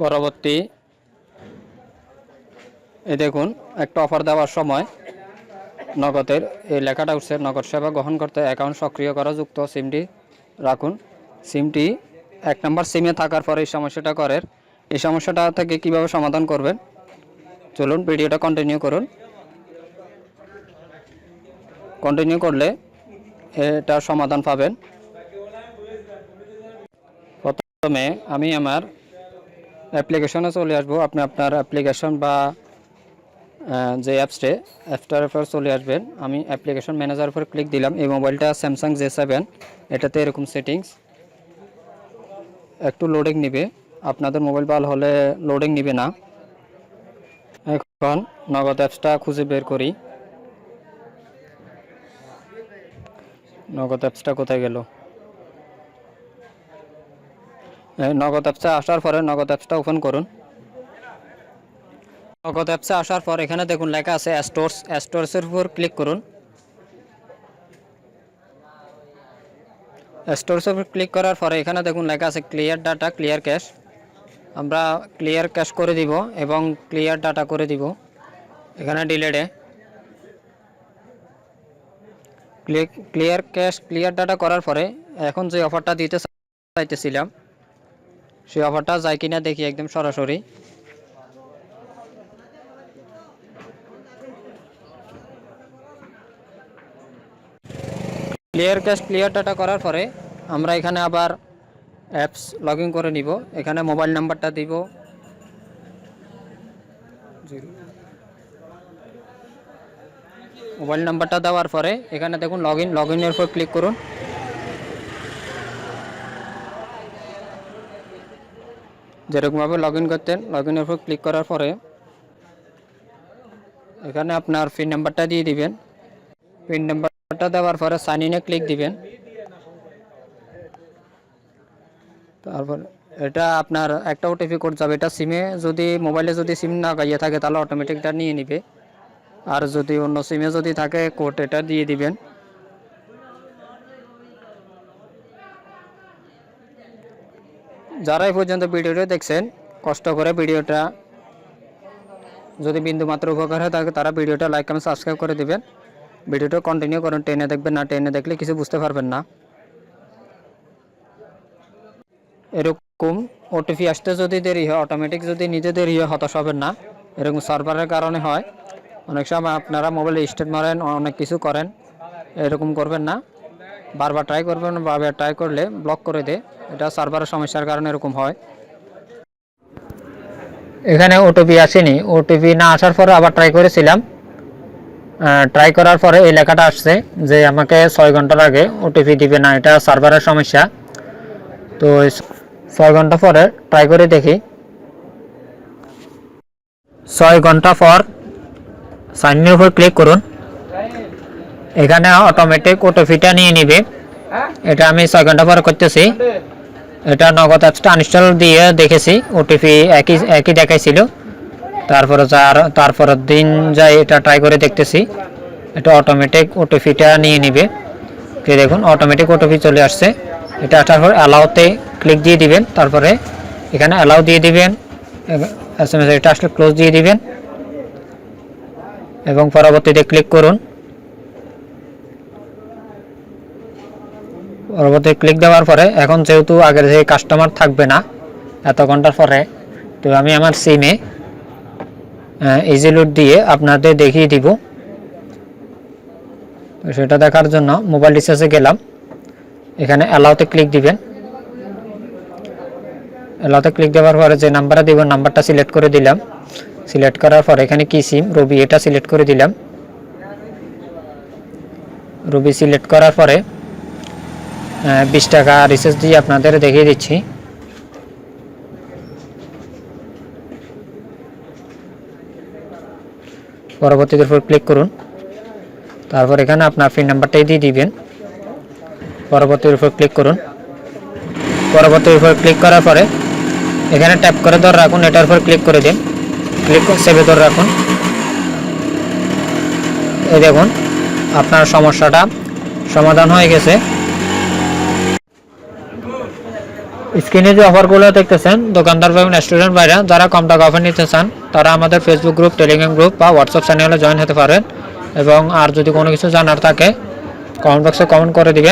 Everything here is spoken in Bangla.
পরবর্তী এই দেখুন, একটা অফার দেওয়ার সময় নগদের, এই লেখাটা উঠছে, নগদ সেবা গ্রহণ করতে অ্যাকাউন্ট সক্রিয় করা যুক্ত সিমটি রাখুন। সিমটি এক নম্বর সিমে থাকার পরে এই সমস্যাটা করেন এই সমস্যাটা থেকে কীভাবে সমাধান করবেন? চলুন ভিডিওটা কন্টিনিউ করুন। কন্টিনিউ করলে এটার সমাধান পাবেন। প্রথমে আমি আমার অ্যাপ্লিকেশনে চলে আসব। আপনি আপনার অ্যাপ্লিকেশন বা যে অ্যাপসটে অ্যাপটার উপর চলে আসবেন। আমি অ্যাপ্লিকেশন ম্যানেজার উপর ক্লিক দিলাম। এই মোবাইলটা স্যামসাং জে সেভেন এটাতে এরকম সেটিংস একটু লোডিং নিবে। আপনাদের মোবাইল ভালো হলে লোডিং নিবে না। এখন নগদ অ্যাপসটা খুঁজে বের করি। নগদ অ্যাপসটা কোথায় গেল? নগদ অ্যাপসে আসার পরে নগদ অ্যাপসটা ওপেন করুন। নগদ অ্যাপসে আসার পর এখানে দেখুন লেখা আছে স্টোরস স্টোরসের উপর ক্লিক করুন। স্টোরসের উপর ক্লিক করার পরে এখানে দেখুন লেখা আছে ক্লিয়ার ডাটা ক্লিয়ার ক্যাশ আমরা ক্লিয়ার ক্যাশ করে দিব এবং ক্লিয়ার ডাটা করে দিব এখানে ডিলেটে ক্লিয়ার ক্যাশ ক্লিয়ার ডাটা করার পরে এখন যে অফারটা দিতে চাইতেছিলাম সেই অফারটা যায় কিনা দেখি একদম সরাসরি। ক্লিয়ার ক্যাশ ক্লিয়ার ডাটা করার পরে আমরা এখানে আবার অ্যাপস লগ করে নিব। এখানে মোবাইল নাম্বারটা দিব। মোবাইল নাম্বারটা দেওয়ার পরে এখানে দেখুন লগ ইন লগ ইনের উপর ক্লিক করুন। যেরকমভাবে লগ ইন করতেন লগ ইনের উপর ক্লিক করার পরে এখানে আপনার পিন নাম্বারটা দিয়ে দিবেন। পিন নাম্বারটা দেওয়ার পরে সাইন ইনে ক্লিক দিবেন। তারপর এটা আপনার একটা ওটিপি কোড যাবে। এটা সিমে যদি মোবাইলে যদি সিম না গাইয়ে থাকে, তাহলে অটোমেটিক এটা নিয়ে নিবে। আর যদি অন্য সিমে যদি থাকে কোড এটা দিয়ে দিবেন। যারা এই পর্যন্ত ভিডিওটা দেখছেন, কষ্ট করে ভিডিওটা যদি বিন্দু মাত্র উপকার হয়, তাহলে তারা ভিডিওটা লাইক কমেন্ট সাবস্ক্রাইব করে দিবেন। ভিডিওটা কন্টিনিউ করুন, টেনে দেখবেন, না টেনে দেখলে কিছু বুঝতে পারবেন না। এরকম ওটিপি আসতে যদি দেরি হয় অটোমেটিক যদি নিজে দেরি হয়, হতাশ হবেন না। এরকম সার্ভারের কারণে হয়। অনেক সময় আপনারা মোবাইলে স্টেট মারেন অনেক কিছু করেন। এরকম করবেন না। বারবার ট্রাই করবেন, বারবার ট্রাই করলে ব্লক করে দেয়। এটা সার্ভারের সমস্যার কারণে এরকম হয়। এখানে ওটিপি আসেনি। ওটিপি না আসার পরে আবার ট্রাই করেছিলাম। ট্রাই করার পরে এই লেখাটা আসছে যে আমাকে ছয় ঘণ্টার আগে ওটিপি দিবে না। এটা সার্ভারের সমস্যা। তো ছয় ঘণ্টা পরে ট্রাই করে দেখি। ছয় ঘণ্টা পর সাইনের উপর ক্লিক করুন। এখানে অটোমেটিক ওটিপিটা নিয়ে নিবে। এটা আমি ছয় ঘণ্টা পরে করতেছি। এটা নগদ অ্যাপসটা আনইনস্টল দিয়ে দেখেছি ওটিপি একই একই দেখাইছিল। তারপরে যার তারপরের দিন যাই এটা ট্রাই করে দেখতেছি। এটা অটোমেটিক ওটিপিটা নিয়ে নিবে। তো দেখুন অটোমেটিক ওটিপি চলে আসছে। এটা আসার পর অ্যালাউতে ক্লিক দিয়ে দিবেন। তারপরে এখানে অ্যালাউ দিয়ে দিবেন। এস এম এস এটা আসলে ক্লোজ দিয়ে দিবেন। এবং পরবর্তীতে ক্লিক করুন। পরবর্তী ক্লিক দেওয়ার পরে এখন যেহেতু আগের যে কাস্টমার থাকবে না এত ঘণ্টার পরে, তো আমি আমার সিমে ইজি লুট দিয়ে আপনাদের দেখিয়ে দিব। তো সেটা দেখার জন্য মোবাইল রিচার্জে গেলাম। এখানে অ্যালাউতে ক্লিক দিবেন। অ্যালাউতে ক্লিক দেওয়ার পরে যে নাম্বারটা দিব নাম্বারটা সিলেক্ট করে দিলাম। সিলেক্ট করার পর এখানে কি সিম রবি এটা সিলেক্ট করে দিলাম। রবি সিলেক্ট করার পরে বিশ টাকা রিচার্জ দিয়ে আপনাদের দেখিয়ে দিচ্ছি। পরবর্তীদের উপর ক্লিক করুন। তারপর এখানে আপনার পিন নাম্বারটাই দিয়ে দিবেন। পরবর্তীর উপর ক্লিক করুন। পরবর্তীর উপর ক্লিক করার পরে এখানে ট্যাপ করে ধরে রাখুন, এটার উপর ক্লিক করে দিন। ক্লিক সেভে ধরে রাখুন। এই দেখুন, আপনার সমস্যাটা সমাধান হয়ে গেছে। স্ক্রিনে যে অফারগুলো দেখতেছেন, দোকানদার এবং রেস্টুরেন্ট বাইরে যারা কম টাকা অফার নিতে চান, তারা আমাদের ফেসবুক গ্রুপ টেলিগ্রাম গ্রুপ বা হোয়াটসঅ্যাপ চ্যানেলে জয়েন হতে পারেন। এবং আর যদি কোনো কিছু জানার থাকে কমেন্ট বক্সে কমেন্ট করে দিবেন।